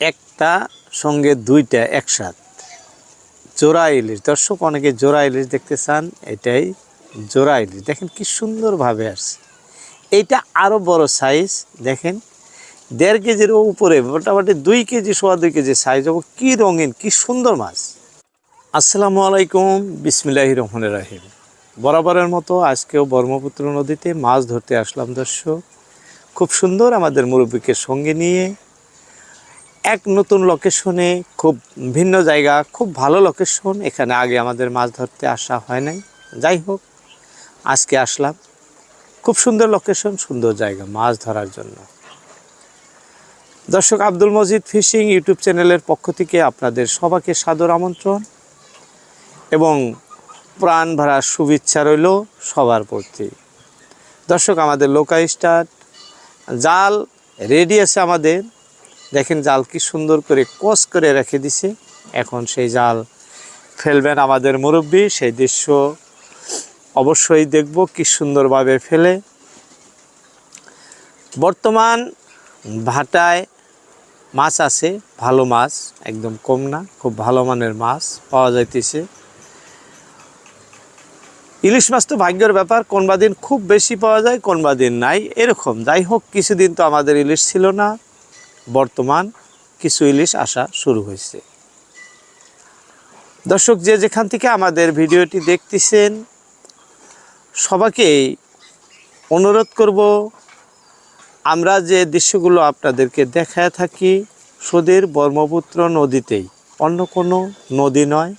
একটা সঙ্গে দুইটা একসাথ। জোড়া ইলিশ। দর্শক, অনেকে জোড়া ইলিশ দেখতে চান, এটাই জোড়া ইলিশ। দেখেন কি সুন্দরভাবে আসছে। এইটা আরও বড় সাইজ দেখেন। দেড় কেজির উপরে, মোটামুটি দুই কেজি সোয়া দুই কেজি সাইজ হবে কী রঙিন, কি সুন্দর মাছ। আসসালামু আলাইকুম বিসমিল্লাহ রহমান রাহিম। বরাবরের মতো আজকেও ব্রহ্মপুত্র নদীতে মাছ ধরতে আসলাম দর্শক। খুব সুন্দর আমাদের মুরব্বীকে সঙ্গে নিয়ে এক নতুন লোকেশনে খুব ভিন্ন জায়গা, খুব ভালো লোকেশন এখানে আগে আমাদের মাছ ধরতে আসা হয় নাই। যাই হোক, আজকে আসলাম। খুব সুন্দর লোকেশন সুন্দর জায়গা মাছ ধরার জন্য। দর্শক, আব্দুল মজিদ ফিশিং ইউটিউব চ্যানেলের পক্ষ থেকে আপনাদের সবাইকে সাদর আমন্ত্রণ এবং প্রাণ ভরা শুভেচ্ছা রইল সবার প্রতি। দর্শক, আমাদের লোকা স্টার্ট জাল রেডি আছে আমাদের। দেখেন জাল কি সুন্দর করে কস করে রেখে দিছে। এখন সেই জাল ফেলবেন আমাদের মুরব্বী, সেই দৃশ্য অবশ্যই দেখব কি সুন্দরভাবে ফেলে। বর্তমান ভাটায় মাছ আছে, ভালো মাছ, একদম কম না, খুব ভালো মানের মাছ পাওয়া যাইতেছে। ইলিশ মাছ তো ভাগ্যের ব্যাপার, কোনবা দিন খুব বেশি পাওয়া যায়, কোনবা দিন নাই, এরকম। যাই হোক, কিছুদিন তো আমাদের ইলিশ ছিল না। বর্তমান কিছু ইলিশ আসা শুরু হয়েছে। দর্শক, যে যেখান থেকে আমাদের ভিডিওটি দেখতেছেন সবাইকেই অনুরোধ করব, আমরা যে দৃশ্যগুলো আপনাদেরকে দেখায় থাকি, সুদের ব্রহ্মপুত্র নদীতেই, অন্য কোনো নদী নয়।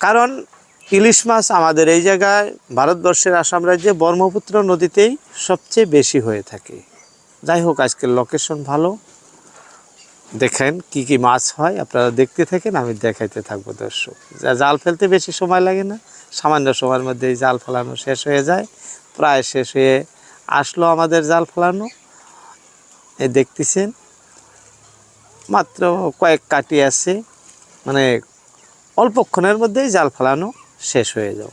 কারণ ইলিশ মাছ আমাদের এই জায়গায়, ভারতবর্ষের আসাম রাজ্যে ব্রহ্মপুত্র নদীতেই সবচেয়ে বেশি হয়ে থাকে। যাই হোক, আজকের লোকেশন ভালো। দেখেন কি কি মাছ হয়, আপনারা দেখতে থাকেন, আমি দেখাইতে থাকব দর্শক। যা জাল ফেলতে বেশি সময় লাগে না, সামান্য সময়ের মধ্যেই জাল ফেলানো শেষ হয়ে যায়। প্রায় শেষ হয়ে আসলো আমাদের জাল ফেলানো। এ দেখতেছেন, মাত্র কয়েক কাটি আছে মানে অল্পক্ষণের মধ্যেই জাল ফেলানো শেষ হয়ে যাও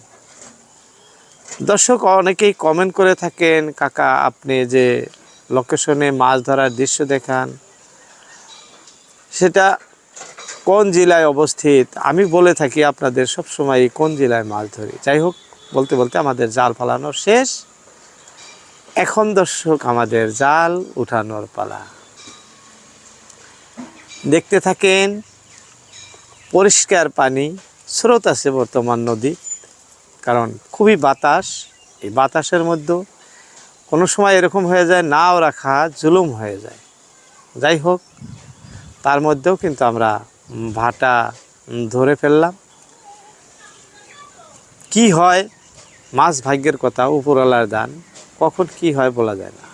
দর্শক, অনেকেই কমেন্ট করে থাকেন, কাকা, আপনি যে লোকেশনে মাছ ধরার দৃশ্য দেখান। সেটা কোন জেলায় অবস্থিত? আমি বলে থাকি আপনাদের সব সময় কোন জেলায় মাছ ধরি। যাই হোক, বলতে বলতে আমাদের জাল ফালানো শেষ। এখন দর্শক, আমাদের জাল উঠানোর পালা। দেখতে থাকেন পরিষ্কার পানি, স্রোত আছে বর্তমান নদী কারণ খুবই বাতাস। এই বাতাসের মধ্যে কোনো সময় এরকম হয়ে যায়, নাও রাখা জুলুম হয়ে যায়। যাই হোক, তার মধ্যেও কিন্তু আমরা ভাটা ধরে ফেললাম। কি হয়? মাছ ভাগ্যের কথা, উপরওয়ালার দান, কখন কি হয় বলা যায় না।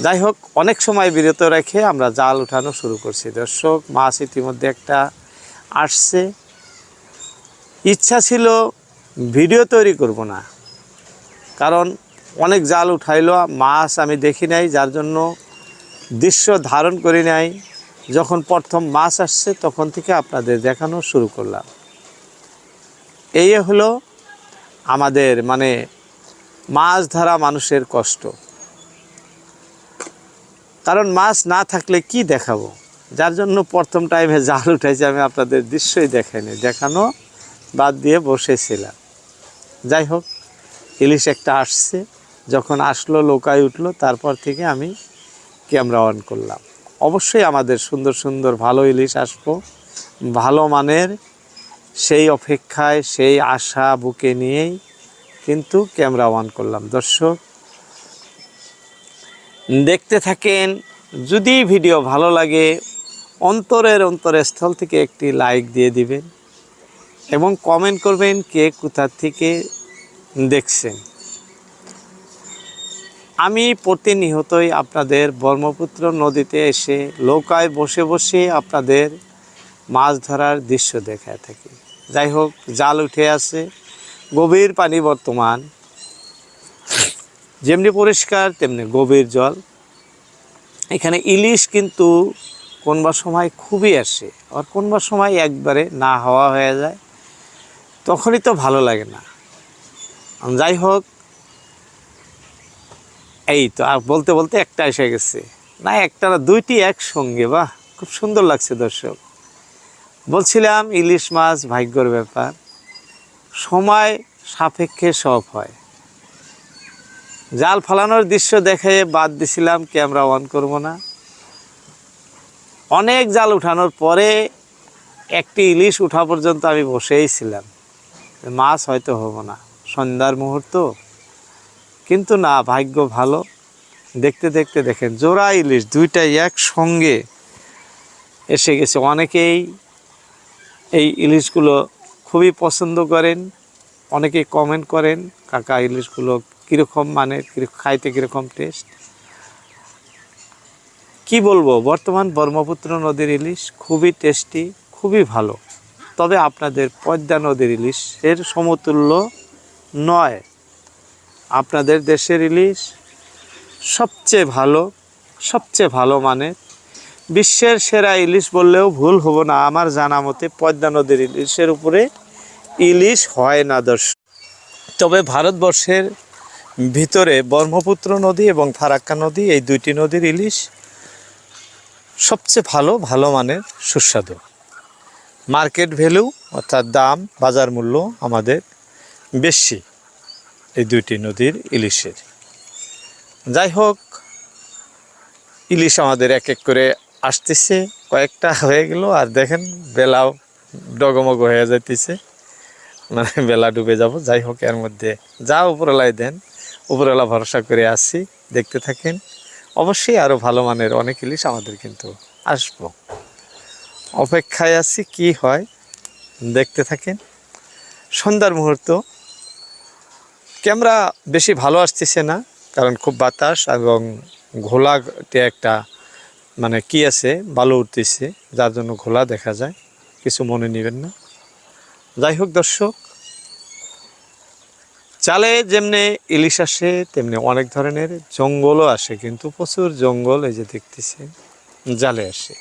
যাই হোক, অনেক সময় বিরত রেখে আমরা জাল উঠানো শুরু করছি। দর্শক, মাছ ইতিমধ্যে একটা আসছে। ইচ্ছা ছিল, ভিডিও তৈরি করব না। কারণ অনেক জাল উঠাইলো, মাছ আমি দেখি নাই, যার জন্য দৃশ্য ধারণ করি নাই। যখন প্রথম মাছ আসছে, তখন থেকে আপনাদের দেখানো শুরু করলাম। এই হলো আমাদের মানে মাছ ধরা মানুষের কষ্ট। কারণ মাছ না থাকলে কি দেখাবো? যার জন্য প্রথম টাইমে জাল উঠাইছে, আমি আপনাদের দৃশ্যই দেখাইনি, দেখানো বাদ দিয়ে বসেছিলাম। যাই হোক, ইলিশ একটা আসছে। যখন আসলো, লোকায় উঠল, তারপর থেকে আমি ক্যামেরা অন করলাম। অবশ্যই আমাদের সুন্দর সুন্দর ভালো ইলিশ আসব। ভালো মানের সেই অপেক্ষায়, সেই আশা বুকে নিয়েই কিন্তু ক্যামেরা অন করলাম। দর্শক, দেখতে থাকেন, যদি ভিডিও ভালো লাগে, অন্তরের অন্তরের স্থল থেকে একটি লাইক দিয়ে দিবেন এবং কমেন্ট করবেন কে কোথা থেকে দেখছেন। আমি প্রতিনিয়তই আপনাদের ব্রহ্মপুত্র নদীতে এসে নৌকায় বসে বসে আপনাদের মাছ ধরার দৃশ্য দেখায় থাকি। যাই হোক, জাল উঠে আছে, গভীর পানি বর্তমান। যেমনি পরিষ্কার, তেমনি গভীর জল। এখানে ইলিশ কিন্তু কোনবা সময় খুবই আসে, আর কোনবা সময় একবারে না হওয়া হয়ে যায়, তখনই তো ভালো লাগে না। যাই হোক এই তো আর বলতে বলতে একটা এসে গেছে। না, একটা না, দুইটি একসঙ্গে, বাহ, খুব সুন্দর লাগছে দর্শক। বলছিলাম ইলিশ মাছ ভাগ্যর ব্যাপার। সময় সাপেক্ষে সব হয়। জাল ফালানোর দৃশ্য দেখে বাদ দিছিলাম, ক্যামেরা অন করব না। অনেক জাল উঠানোর পরে একটি ইলিশ উঠা পর্যন্ত আমি বসেই ছিলাম। মাছ হয়তো হব না। সন্ধ্যার মুহূর্ত। কিন্তু না, ভাগ্য ভালো। দেখতে দেখতে দেখেন, জোড়া ইলিশ দুইটাই একসঙ্গে এসে গেছে। অনেকেই এই ইলিশগুলো খুবই পছন্দ করেন, অনেকেই কমেন্ট করেন, কাকা, ইলিশগুলো কীরকম মানে কিরকম- খাইতে কীরকম টেস্ট কি বলব, বর্তমান ব্রহ্মপুত্র নদীর ইলিশ খুবই টেস্টি খুবই ভালো। তবে আপনাদের পদ্মা নদীর ইলিশ এর সমতুল্য নয়। আপনাদের দেশের ইলিশ সবচেয়ে ভালো সবচেয়ে ভালো মানে বিশ্বের সেরা ইলিশ বললেও ভুল হব না, আমার জানা মতে পদ্মা নদীর ইলিশের উপরে ইলিশ হয় না দর্শক। তবে ভারতবর্ষের ভিতরে ব্রহ্মপুত্র নদী এবং ফারাক্কা নদী, এই দুইটি নদীর ইলিশ সবচেয়ে ভালো ভালো মানের সুস্বাদু। মার্কেট ভ্যালু অর্থাৎ দাম, বাজার মূল্য আমাদের বেশি। এই দুইটি নদীর ইলিশের। যাই হোক, ইলিশ আমাদের এক এক করে আসতেছে, কয়েকটা হয়ে গেল, আর দেখেন বেলাও ডগমগ হয়ে যাইতেছে। মানে বেলা ডুবে যাব, যাই হোক, এর মধ্যে যা উপরওয়ালায় দেন, উপরওয়ালা ভরসা করে আসছি দেখতে থাকেন। অবশ্যই আরও ভালো মানের অনেক ইলিশ আমাদের কিন্তু আসব। অপেক্ষায় আছি, কি হয়, দেখতে থাকেন। সন্ধ্যার মুহূর্ত। ক্যামেরা বেশি ভালো আসতেছে না, কারণ খুব বাতাস এবং ঘোলাতে একটা মানে কি আছে, বালু উঠতেছে, যার জন্য ঘোলা দেখা যায়, কিছু মনে নেবেন না। যাই হোক দর্শক, চালে যেমনি ইলিশ আসে, তেমনি অনেক ধরনের জঙ্গলও আসে, কিন্তু প্রচুর জঙ্গল এই যে দেখতেছে, জালে আসে।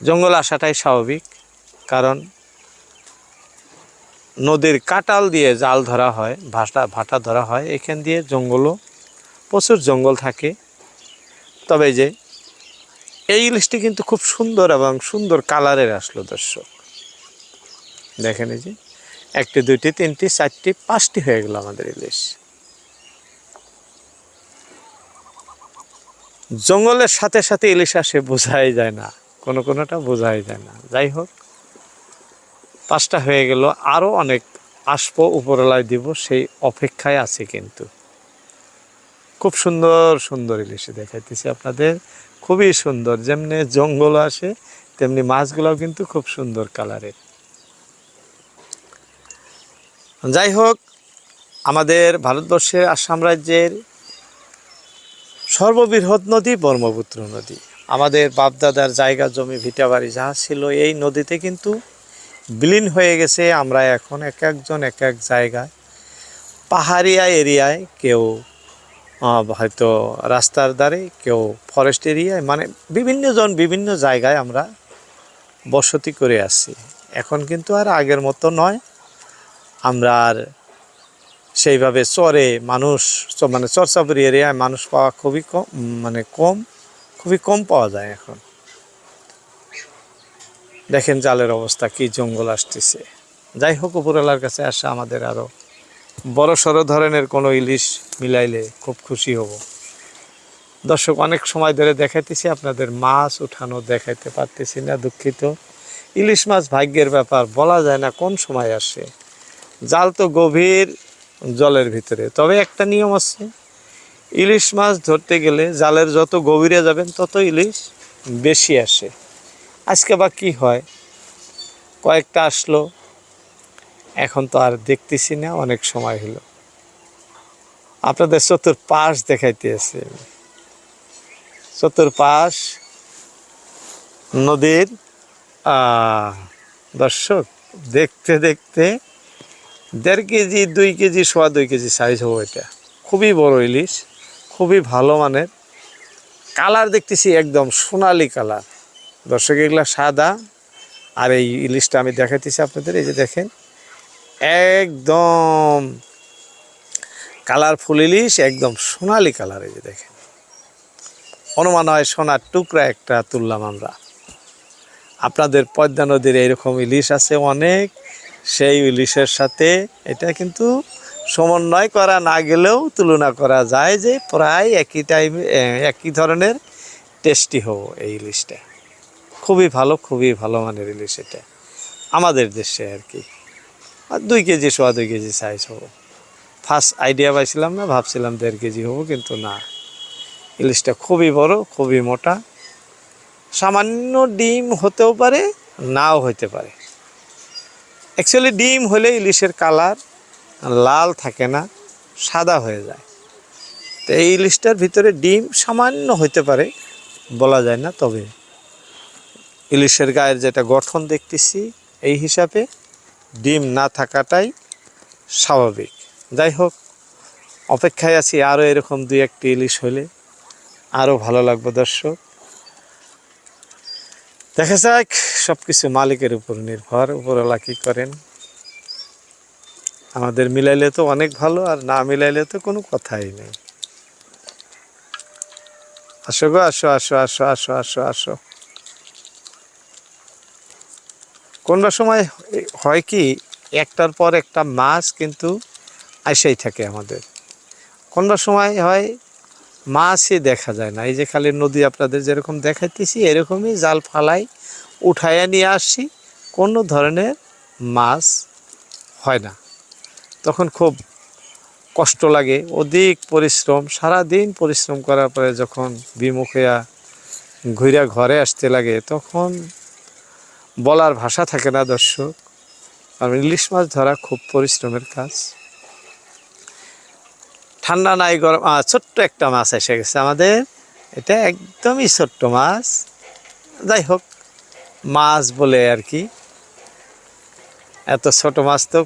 জঙ্গল আসাটাই স্বাভাবিক, কারণ নদীর কাটাল দিয়ে জাল ধরা হয়, ভাটা ভাটা ধরা হয়। এখান দিয়ে জঙ্গলও, প্রচুর জঙ্গল থাকে। তবে যে, এই ইলিশটি কিন্তু খুব সুন্দর এবং সুন্দর কালারের আসলো দর্শক। দেখেন এই যে, একটি, দুইটি, তিনটি, চারটি, পাঁচটি হয়ে গেল আমাদের ইলিশ জঙ্গলের সাথে সাথে ইলিশ আসে, বোঝাই যায় না। কোনো কোনোটা বোঝাই যায় না। যাই হোক পাঁচটা হয়ে গেল আরও অনেক আসব উপরলায় দিব, সেই অপেক্ষায় আছে কিন্তু। খুব সুন্দর সুন্দর ইলিশ দেখাইতেছি আপনাদের। খুবই সুন্দর, যেমনি জঙ্গল আসে, তেমনি মাছগুলোও কিন্তু খুব সুন্দর কালারের। যাই হোক, আমাদের ভারতবর্ষের আসাম রাজ্যের সর্ববৃহৎ নদী ব্রহ্মপুত্র নদী। আমাদের বাপদাদার জায়গা জমি ভিটাবাড়ি, যা ছিল এই নদীতে কিন্তু বিলীন হয়ে গেছে। আমরা এখন এক একজন এক এক জায়গায়, পাহাড়িয়া এরিয়ায় কেউ হয়তো রাস্তার ধারে কেউ ফরেস্ট এরিয়ায় মানে বিভিন্ন জন বিভিন্ন জায়গায় আমরা বসতি করে আসছি এখন কিন্তু আর আগের মতো নয়। আমরা আর সেইভাবে চরে মানুষ মানে চরচাপুরি এরিয়ায় মানুষ পাওয়া খুবই কম মানে কম, খুবই কম পাওয়া যায় এখন। দেখেন জালের অবস্থা, কি জঙ্গল আসতেছে। যাই হোক, উপরওয়ালার কাছে আসা আমাদের আরও বড় সড়ো ধরনের কোনো ইলিশ মিলাইলে খুব খুশি হব। দর্শক, অনেক সময় ধরে দেখাইতেছি, আপনাদের মাছ উঠানো দেখাইতে পারতেছি না, দুঃখিত। ইলিশ মাছ ভাগ্যের ব্যাপার, বলা যায় না কোন সময় আসে। জাল তো গভীর জলের ভিতরে, তবে একটা নিয়ম আছে, ইলিশ মাছ ধরতে গেলে জালের যত গভীরে যাবেন, তত ইলিশ বেশি আসে। আজকে বা কি হয়? কয়েকটা আসলো। এখন তো আর দেখতেছি না, অনেক সময় হলো। আপনাদের চতুর পাশ দেখাইতে আছে চতুর পাশ নদীর দর্শক, দেখতে দেখতে দেড় কেজি, দুই কেজি, সোয়া দুই কেজি সাইজ হব এটা। খুবই বড় ইলিশ, খুবই ভালো মানের। কালার দেখতেছি একদম সোনালি কালার। দর্শক, এগুলা সাদা। আর এই ইলিশটা আমি দেখাইতেছি আপনাদের, এই যে দেখেন। একদম কালারফুল ইলিশ, একদম সোনালি কালার, এই যে দেখেন। অনুমান হয় সোনার টুকরা একটা তুললাম আমরা। আপনাদের পদ্মা নদীর এইরকম ইলিশ আছে অনেক। সেই ইলিশের সাথে এটা কিন্তু সমন্বয় করা না গেলেও তুলনা করা যায় যে প্রায় একই টাইম একই ধরনের টেস্টি হব এই ইলিশটা। খুবই ভালো খুবই ভালো মানের ইলিশ এটা। আমাদের দেশে আর কি। আর দুই কেজি সোয়া দুই কেজি সাইজ হব। ফার্স্ট আইডিয়া পাইছিলাম না, ভাবছিলাম দেড় কেজি হব, কিন্তু না। ইলিশটা খুবই বড়, খুবই মোটা। সামান্য ডিম হতেও পারে, নাও হতে পারে। অ্যাকচুয়ালি ডিম হলে ইলিশের কালার লাল থাকে না, সাদা হয়ে যায়। তো এই ইলিশটার ভিতরে ডিম সামান্য হতে পারে, বলা যায় না, তবে ইলিশের গায়ের যেটা গঠন দেখতেছি, এই হিসাবে ডিম না থাকাটাই স্বাভাবিক। যাই হোক, অপেক্ষায় আছি আরও এরকম দুই একটি ইলিশ হলে আরও ভালো লাগবে দর্শক। দেখা যাক সব কিছু মালিকের উপর নির্ভর, উপরওয়ালা কী করেন। আমাদের মিলাইলে তো অনেক ভালো, আর না মিলাইলে তো কোনো কথাই নেই। আসো গো, আসো আসো আসো আসো আসো আসো। কোনটা সময় হয় কি, একটার পর একটা মাছ কিন্তু আইসাই থাকে আমাদের। কোনটা সময় হয় মাছই দেখা যায় না। এই যে খালি নদী আপনাদের যেরকম দেখাইতেছি, এরকমই জাল ফালাই উঠাইয়া নিয়ে আসছি কোনো ধরনের মাছ হয় না। তখন খুব কষ্ট লাগে, অধিক পরিশ্রম সারা দিন পরিশ্রম করার পরে যখন বিমুখিয়া ঘুরে ঘরে আসতে লাগে, তখন বলার ভাষা থাকে না, দর্শক। কারণ ইলিশ মাছ ধরা খুব পরিশ্রমের কাজ। ঠান্ডা নাই, গরম ছোট্ট একটা মাছ এসে গেছে আমাদের। এটা একদমই ছোট্ট মাছ। যাই হোক, মাছ বলে আর কি। এত ছোট মাছ তো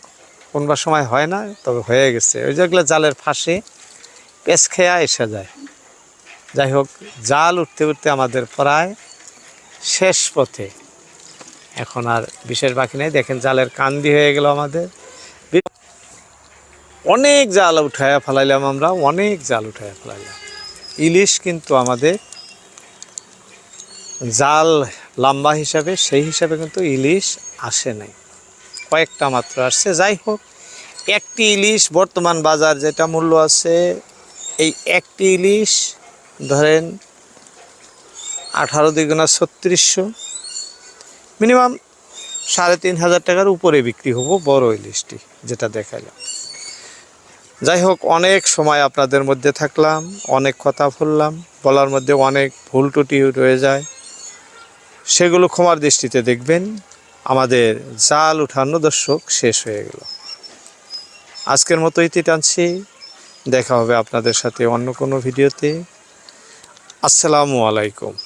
কোনবার সময় হয় না, তবে হয়ে গেছে। ওই যেগুলো জালের ফাঁসে পেঁচ খেয়া এসে যায়। যাই হোক, জাল উঠতে উঠতে আমাদের প্রায় শেষ পথে। এখন আর বিশেষ বাকি নেই। দেখেন জালের কান্দি হয়ে গেল আমাদের। অনেক জাল উঠাইয়া ফেলাইলাম আমরা, অনেক জাল উঠাইয়া ফেলাইলাম। ইলিশ কিন্তু আমাদের জাল লম্বা হিসাবে, সেই হিসাবে কিন্তু ইলিশ আসে নাই। কয়েকটা মাত্র আসছে। যাই হোক, একটি ইলিশ বর্তমান বাজার যেটা মূল্য আছে, এই একটি ইলিশ ধরেন আঠারো দুগুণা ছত্রিশশো। মিনিমাম সাড়ে তিন হাজার টাকার উপরে বিক্রি হব বড় ইলিশটি যেটা দেখাইলাম যাই হোক, অনেক সময় আপনাদের মধ্যে থাকলাম, অনেক কথা বললাম, বলার মধ্যে অনেক ভুল ত্রুটি রয়ে যায়। সেগুলো ক্ষমার দৃষ্টিতে দেখবেন, আমাদের জাল উঠানো দর্শক শেষ হয়ে গেল। আজকের মতো ইতি টানছি, দেখা হবে আপনাদের সাথে অন্য কোনো ভিডিওতে। আসসালামু আলাইকুম।